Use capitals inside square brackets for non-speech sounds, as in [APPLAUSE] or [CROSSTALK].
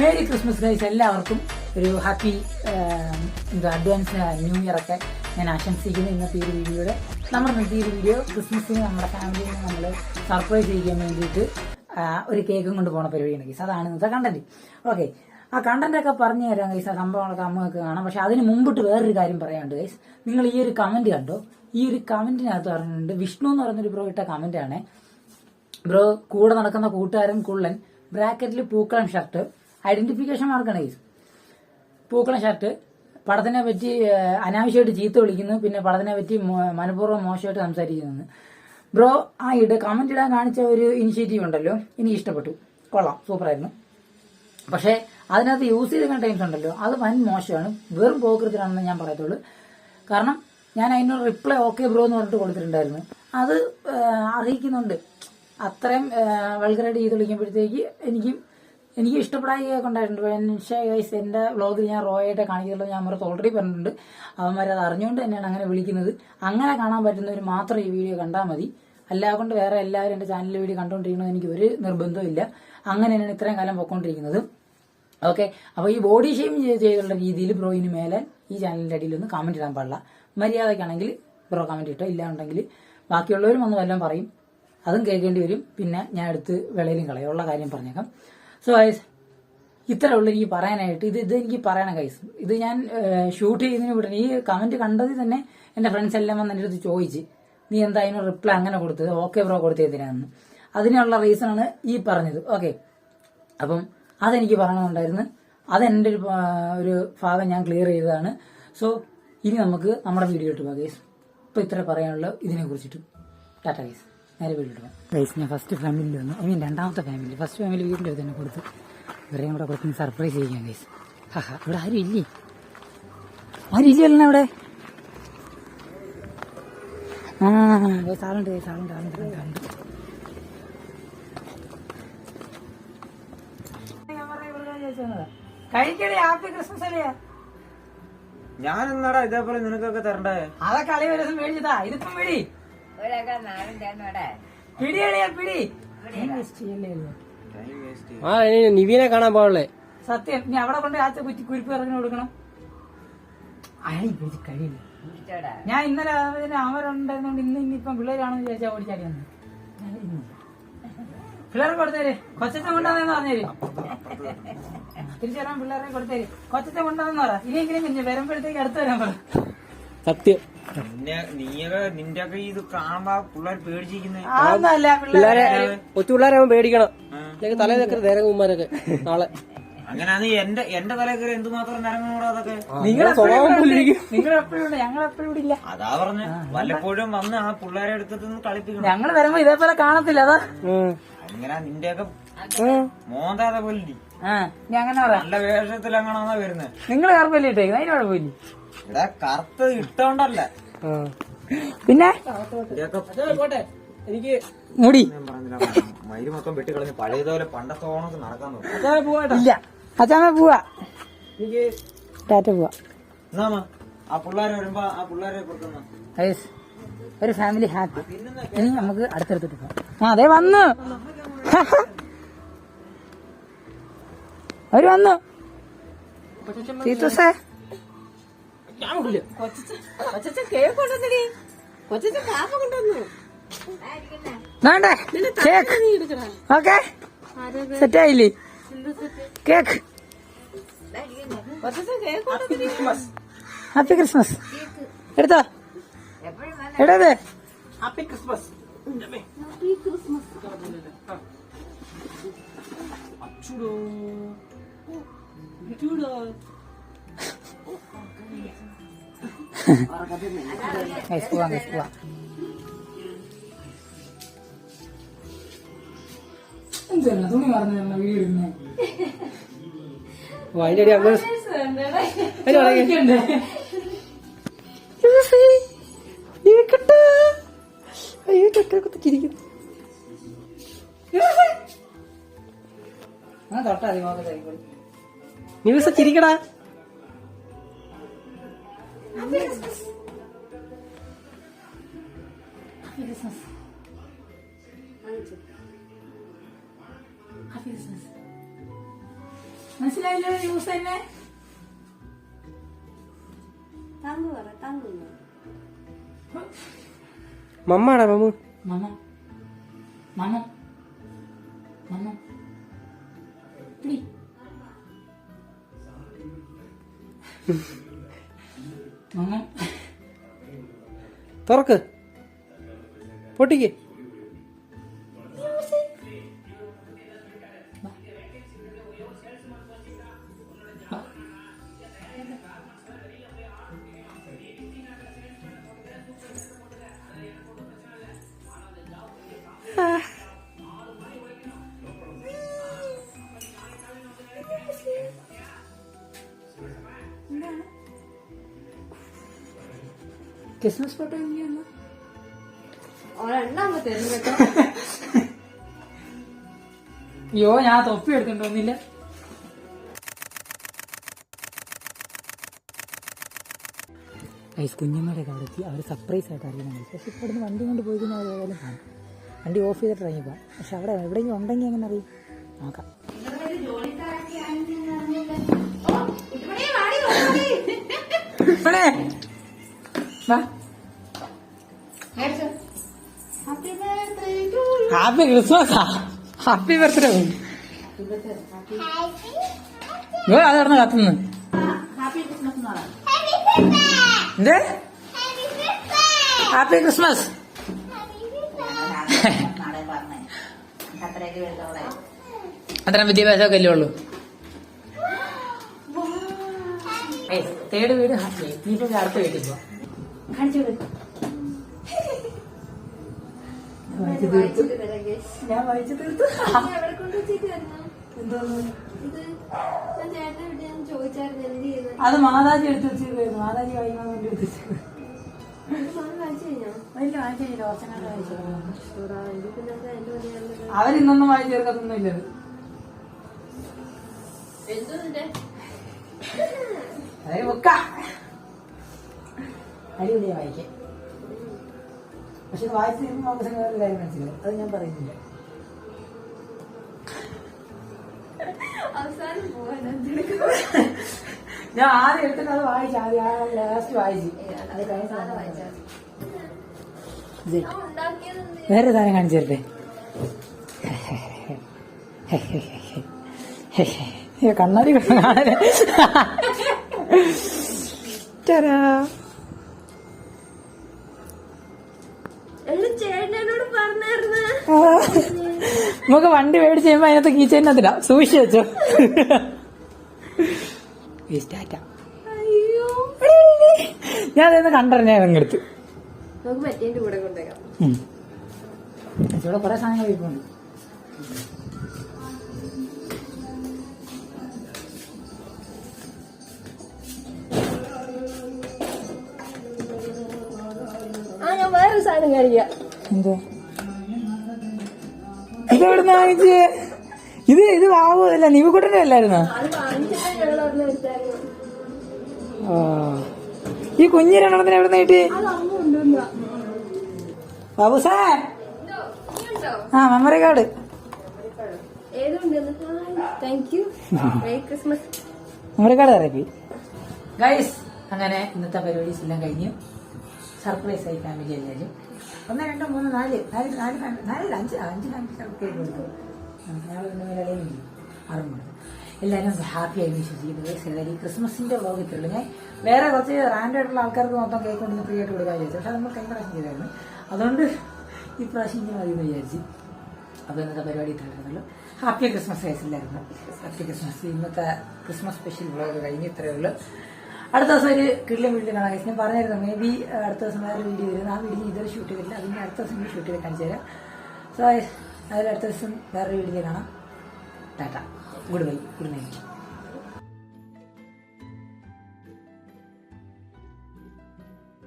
Merry Christmas guys എല്ലാവർക്കും ഒരു happy എന്താ അഡ്വാൻസ് ന്യൂ ഇയർ ഒക്കെ ഞാൻ ആശംസിക്കുന്നു ഇന്നത്തെ ഈ ഒരു വീഡിയോയുടെ. നമ്മുടെ ഇന്നത്തെ ഈ വീഡിയോ ക്രിസ്മസിന് നമ്മുടെ ഫാമിലിയിൽ നമ്മൾ സർപ്രൈസ് ചെയ്യാൻ വേണ്ടിയിട്ട് ഒരു കേക്കും കൊണ്ട് പോണ പരിപാടിയാണ് ഗൈസ് അതാണ് ഇന്നത്തെ കണ്ടന്റ് ഓക്കെ ആ കണ്ടന്റൊക്കെ പറഞ്ഞു തരാം ഗൈസ് ആ സംഭവങ്ങളൊക്കെ അമ്മയ്ക്ക് കാണാം. പക്ഷെ അതിന് മുമ്പിട്ട് വേറൊരു കാര്യം പറയാണ്ട് ഗൈസ് നിങ്ങൾ ഈ ഒരു കമന്റ് കണ്ടോ? ഈ ഒരു കമന്റിനകത്ത് പറഞ്ഞിട്ടുണ്ട് വിഷ്ണു എന്ന് പറയുന്നൊരു ബ്രോ ഇട്ട കമന്റ് ആണ്. ബ്രോ കൂടെ നടക്കുന്ന കൂട്ടുകാരൻ കുള്ളൻ ബ്രാക്കറ്റിൽ പൂക്കളം ഷർട്ട് ഐഡന്റിഫിക്കേഷൻ മാർക്കാണ് ഗൈസ് പൂക്കളം ഷർട്ട്. പടത്തിനെ പറ്റി അനാവശ്യമായിട്ട് ചീത്ത വിളിക്കുന്നു. പിന്നെ പടത്തിനെ പറ്റി മനഃപൂർവം മോശമായിട്ട് സംസാരിക്കുന്നു. ബ്രോ ആ ഇട് കമന്റ് ഇടാൻ കാണിച്ച ഒരു ഇനിഷ്യേറ്റീവ് ഉണ്ടല്ലോ. എനിക്ക് ഇഷ്ടപ്പെട്ടു. കൊള്ളാം. സൂപ്പറായിരുന്നു. പക്ഷേ അതിനകത്ത് യൂസ് ചെയ്ത ടൈംസ് ഉണ്ടല്ലോ. അത് വൻ മോശമാണ്. വെറും പോകൃത്തിലാണെന്ന് ഞാൻ പറയത്തുള്ളൂ. കാരണം ഞാൻ അതിനൊരു റിപ്ലൈ ഓക്കെ ബ്രോ എന്ന് പറഞ്ഞിട്ട് കൊടുത്തിട്ടുണ്ടായിരുന്നു. അത് അറിയിക്കുന്നുണ്ട്. അത്രയും വൾഗറായിട്ട് ചെയ്ത് വിളിക്കുമ്പോഴത്തേക്ക് എനിക്ക് എനിക്ക് ഇഷ്ടപ്പെടായികയൊക്കെ ഉണ്ടായിട്ടുണ്ട് പക്ഷേ ഗൈസ് എന്റെ വ്ളോഗിൽ ഞാൻ റോ ആയിട്ട് ഞാൻ അവർക്ക് ഓൾറെഡി പറഞ്ഞിട്ടുണ്ട്. അവന്മാരെ അത് അറിഞ്ഞുകൊണ്ട് തന്നെയാണ് അങ്ങനെ വിളിക്കുന്നത്. അങ്ങനെ കാണാൻ പറ്റുന്നവർ മാത്രം ഈ വീഡിയോ കണ്ടാൽ മതി. അല്ലാതെ കൊണ്ട് വേറെ എല്ലാവരും എന്റെ ചാനലിൽ വീഡിയോ കണ്ടുകൊണ്ടിരിക്കണമെന്ന് എനിക്ക് ഒരു നിർബന്ധവും ഇല്ല അങ്ങനെ തന്നെയാണ് ഇത്രയും കാലം പൊയ്ക്കൊണ്ടിരിക്കുന്നത് ഓക്കെ അപ്പോൾ ഈ ബോഡി ഷെയിം ചെയ്തുള്ള രീതിയിൽ ബ്രോ ഇനി മേലെ ഈ ചാനലിന്റെ അടിയിൽ ഒന്ന് കമന്റ് ഇടാൻ പാടില്ല. മര്യാദക്കാണെങ്കിൽ ബ്രോ കമന്റ് ഇട്ടോ ഇല്ലാണ്ടെങ്കിൽ ബാക്കിയുള്ളവരും ഒന്ന് വല്ലതും പറയും. അതും കേൾക്കേണ്ടി വരും. പിന്നെ ഞാൻ എടുത്ത് വിളയിലും കളയുള്ള കാര്യം പറഞ്ഞേക്കാം. സോ ഗൈസ് ഇത്ര ഉള്ളു എനിക്ക് പറയാനായിട്ട്. ഇത് ഇത് എനിക്ക് പറയണം ഗൈസ് ഇത് ഞാൻ ഷൂട്ട് ചെയ്തതിന് വിടണം ഈ കമന്റ് കണ്ടതിൽ തന്നെ എന്റെ ഫ്രണ്ട്സ് എല്ലാം വന്ന് എന്റെ അടുത്ത് ചോദിച്ച് നീ എന്താ അതിന് റിപ്ലൈ അങ്ങനെ കൊടുത്തത്? ഓക്കെ ബ്രോ കൊടുത്തതിനാന്ന് അതിനുള്ള റീസൺ ആണ് ഈ പറഞ്ഞത്. ഓക്കെ അപ്പം അതെനിക്ക് പറയണമെന്നുണ്ടായിരുന്നു അതെന്റെ ഒരു ഒരു ഭാഗം ഞാൻ ക്ലിയർ ചെയ്തതാണ്. സോ ഇനി നമുക്ക് നമ്മുടെ വീഡിയോ ഇട്ട് പോകാം ഗൈസ് ഇപ്പൊ ഇത്ര പറയാനുള്ള. ഇതിനെ കുറിച്ചിട്ട് ടാറ്റ ഗൈസ് നേരെ വീഡിയോ പ്രൈസ് ഗൈസ് ഞാൻ ഫസ്റ്റ് ഫാമിലി വന്നു. ഐ മീൻ രണ്ടാമത്തെ ഫാമിലി ഫസ്റ്റ് ഫാമിലി വീട്ടിൽ തന്നെ കൊടുത്ത് ഇവരെയും കൂടെ കൊടുത്ത് സർപ്രൈസ് ചെയ്യാം ഗൈസ് ഹാ ഇവിടെ ആരും ഇല്ലേ? ആരും ഇല്ലല്ലോ ഇവിടെ ആ ഗൈസ് ആളുണ്ട് ഗൈസ് ആളുണ്ട് ആളുണ്ട് ആളുണ്ട് ഞാൻ എന്നാടാ ഇതേപോലെ നിനക്കൊക്കെ തരണ്ടേ? അതൊക്കെ കളി ഒരു ദിവസം മേടിച്ചതാ. ഇതിപ്പം ചേട്ടനോടെ പിടി ആ നിവീനെ കാണാൻ പോകണല്ലേ സത്യം നീ അവിടെ കൊണ്ട് ആദ്യത്തെ കുറ്റി കുരിപ്പ് ഇറങ്ങി കൊടുക്കണം. അയാൾ പിടിച്ച് കഴിയില്ല. കുടിച്ചോടാ. ഞാൻ ഇന്നലെ അവരുണ്ടായിരുന്നോണ്ട് ഇന്ന് ഇന്നിപ്പം പിള്ളേരാണെന്ന് ചോദിച്ചാൽ ഓടിച്ചാടി വന്നു പിള്ളേരെ കൊടുത്തേര്. കൊച്ചത്തെ കൊണ്ടുവന്നെന്ന് പറഞ്ഞേര്. തിരിച്ചറിയാൻ പിള്ളേരെ കൊടുത്തേര്. കൊച്ചത്തെ കൊണ്ടുവന്നെന്ന് പറ. ഇനിയെങ്കിലും കുഞ്ഞ് വരുമ്പോഴത്തേക്ക് അടുത്ത് വരാൻ പറ. സത്യം. നിന്റെ ഒക്കെ ഇത് കാണുമ്പോ പിള്ളേർ പേടിച്ചിരിക്കുന്നേ. അതൊന്നല്ല പിള്ളേരെ കൊച്ചു പിള്ളേരാകുമ്പോ പേടിക്കണം. അല്ലെങ്കിൽ തലേ നിൽക്കുന്ന തേരകുമാരൊക്കെ നാളെ. അങ്ങനെയാണ് എന്റെ എന്റെ തലയിൽ കയറി എന്തുമാത്രം നിരങ്ങൂടാ അതൊക്കെ? നിങ്ങൾ നിങ്ങൾ എപ്പോഴും ഞങ്ങൾ എപ്പോഴും ഇവിടെ ഇല്ല. അതാ പറഞ്ഞ. വല്ലപ്പോഴും വന്ന് ആ പിള്ളേരെ എടുത്തിട്ട് കളിപ്പിക്കണം. ഞങ്ങൾ വരുമ്പോ ഇതേപോലെ കാണത്തില്ല അതാ. അങ്ങനെ നിന്റെയൊക്കെ. മോന്താതെ പോലെ അങ്ങനെ നല്ല വേഷത്തിൽ അങ്ങനാന്നാ വരുന്നത് നിങ്ങൾ കറുപ്പല്ലേ ഇട്ടേക്കുന്നത് അതിന് കുഴപ്പമില്ല. ഇവിടെ കറുത്തത് ഇട്ടോണ്ടല്ല. പിന്നെ? എനിക്ക് മയിൽ മൊത്തം വെട്ടിക്കളഞ്ഞ് പഴയതുപോലെ പണ്ടത്തെ ഓണൊക്കെ നടക്കാൻ ഇല്ല. അച്ഛാമ്മ പോവാ. എനിക്ക് ടാറ്റ പോവാ. ആ പിള്ളേരെ വരുമ്പോ ആ പിള്ളേരെ ഒരു ഫാമിലി ഹാപ്പി. ഇനി നമുക്ക് അടുത്തടുത്തിട്ട് പോവാം. ആ അതെ വന്നു. [LAUGHS] അവർ വന്നു. തീത്തൂസേ ഞാൻ വിടില്ല വേണ്ടേ കേക്ക് ഓക്കെ സെറ്റ് ആയില്ലേ കേക്ക് ഹാപ്പി ക്രിസ്മസ് എടുത്തോ എടത് ഹാപ്പി ക്രിസ്മസ് ചൂടോ അച്ചൂടോ പോവാം ഗൈസ് പോവാം എന്താണ് തുണി മറന്നു വീട് ഇടുന്നേ ഓ അതിന്റെ അടി അങ്ങനെ അയ്യോ തൊട്ടൊക്കെ ചിരിക്കുന്നു フィルソースフィルソースハフィルソース Nasilayo yung usay na? Tango, ara tango mo. Mama, ara mo. Mama. Mama. Mama. Three. തുറക്ക്. പൊട്ടിക്ക്. ക്രിസ്മസ് ഫോട്ടോ എങ്ങനെയാണ് ഒരെണ്ണാമ തരുന്നു കേട്ടോ അയ്യോ ഞാൻ തൊപ്പി എടുത്തിട്ട് ഐസ് കുഞ്ഞമ്മയുടെ ഒക്കെ അവിടെ എത്തി അവർ സർപ്രൈസ് ആയിട്ട് അറിയണം പക്ഷെ ഇപ്പോൾ ഇവിടുന്ന് വണ്ടി കൊണ്ട് പോയി കഴിഞ്ഞാൽ ഏതായാലും കാണും വണ്ടി ഓഫ് ചെയ്തിട്ട് ഇറങ്ങിപ്പോവാം പക്ഷെ അവിടെ എവിടെയെങ്കിലും ഉണ്ടെങ്കിൽ എങ്ങനെ അറിയും നോക്കാം ഇവിടെ. വാ. ഹാപ്പി ക്രിസ്മസാ ഹാപ്പി ബർത്ത്ഡേ അത് പറഞ്ഞ കത്തുന്നു എന്ത്? ഹാപ്പി ക്രിസ്മസ് അത്ര വിദ്യാഭ്യാസമൊക്കെ അല്ലേ ഉള്ളൂ തേട് വീട് ഹാപ്പി നീ ഇപ്പൊ അടുത്ത വീട്ടിൽ പോവാ. ഞാൻ വായിച്ചു തീർത്തു. അത് മാതാജി എടുത്ത് വെച്ചിരുന്നു മാതാജി വായിക്കാൻ വേണ്ടി എടുത്ത് അവരിന്നൊന്നും വായിച്ചു തീർക്കത്തൊന്നുമില്ല എന്തോ അതെ ബുക്ക അടിപൊളിയാ വായിക്കാൻ പക്ഷെ ഇത് വായിച്ചു തീരുമ്പോൾ നമുക്ക് വേറെ കാര്യം മനസ്സിലാവും അത് ഞാൻ പറയുന്നില്ല. ഞാൻ ആദ്യം എടുത്തിട്ട് അത് വായിച്ചു ആദ്യം ആ ലാസ്റ്റ് വായിച്ചു. അത് കഴിഞ്ഞ വേറെ സാധനം കാണിച്ചു തരട്ടെ? കണ്ണാടി കണ്ണാടി കാണാതെ [LAUGHS] നമുക്ക് വണ്ടി മേടിച്ച് കഴിയുമ്പോ അതിനകത്ത് കീച്ചതിനകത്തില്ല സൂക്ഷിച്ചു വെച്ചോ. വേസ്റ്റാറ്റ ഞാൻ അതൊന്ന് കണ്ടറിഞ്ഞ കൊണ്ടേക്കാം ഇവിടെ കുറെ സാധനങ്ങൾ ഇരിപ്പുണ്ട്. ആ ഞാൻ വേറൊരു സാധനം കഴിക്കാം എന്തോ? ഇതെവിടുന്ന് വാങ്ങിച്ച്? ഇത് ഇത് വാവുമല്ല നിവിക്കുട്ടന്റെ അല്ലായിരുന്നോ. ഈ കുഞ്ഞു രണ്ടെണ്ണത്തിന് എവിടെ നീട്ടി ബാബുസേ ആ മെമ്മറി കാർഡ്. മെമ്മറി കാർഡ് തറപ്പി ഗൈസ് അങ്ങനെ ഇന്നത്തെ പരിപാടീസ് എല്ലാം കഴിഞ്ഞു. സർപ്രൈസ് ആയി ഫാമിലി എല്ലാവരും. ഒന്ന് രണ്ട് മൂന്ന് നാല് നാല് നാല് നാലല്ല അഞ്ച് അഞ്ച് പേരുടെയും ആറും കൊടുത്തു. എല്ലാവരും ഹാപ്പി ആയി വിശ്വസിക്കുന്നത് ശരി ക്രിസ്മസിന്റെ ഇട്ടുള്ളൂ ഞാൻ വേറെ കുറച്ച് റാൻഡായിട്ടുള്ള ആൾക്കാർക്ക് മൊത്തം കേക്ക് കൊണ്ടുവന്ന് ഫ്രീ ആയിട്ട് കൊടുക്കാൻ വിചാരിച്ചു. പക്ഷെ നമ്മൾ കഴിഞ്ഞ പ്രാവശ്യം ചെയ്തായിരുന്നു. അതുകൊണ്ട് ഈ പ്രാവശ്യം ഇങ്ങനെ മതി എന്ന് വിചാരിച്ചു അപ്പോൾ ഇന്നത്തെ പരിപാടി ഇത്രയുള്ളൂ ഹാപ്പി ക്രിസ്മസ് ആയിട്ടില്ലായിരുന്നു ഹാപ്പി ക്രിസ്മസ്. ഇന്നത്തെ ക്രിസ്മസ് സ്പെഷ്യൽ വ്ളോഗ് കഴിഞ്ഞ് ഇത്രയേ ഉള്ളൂ. അടുത്ത ദിവസം ഒരു കിള്ളിയും വീട്ടിൽ കാണാം. ഞാൻ പറഞ്ഞിരുന്നു മേ ബി അടുത്ത ദിവസം വേറെ വീഡിയോ വരുന്നത് ആ വീഡിയോ ഇതുവരെ ഷൂട്ട് ചെയ്തില്ല അതിന് അടുത്ത ദിവസം ഷൂട്ട് ചെയ്ത് കാണിച്ചു തരാം. സോ അതിൽ അടുത്ത ദിവസം വേറെ വീഡിയോ കാണാം. Tata. Good bye. Good night.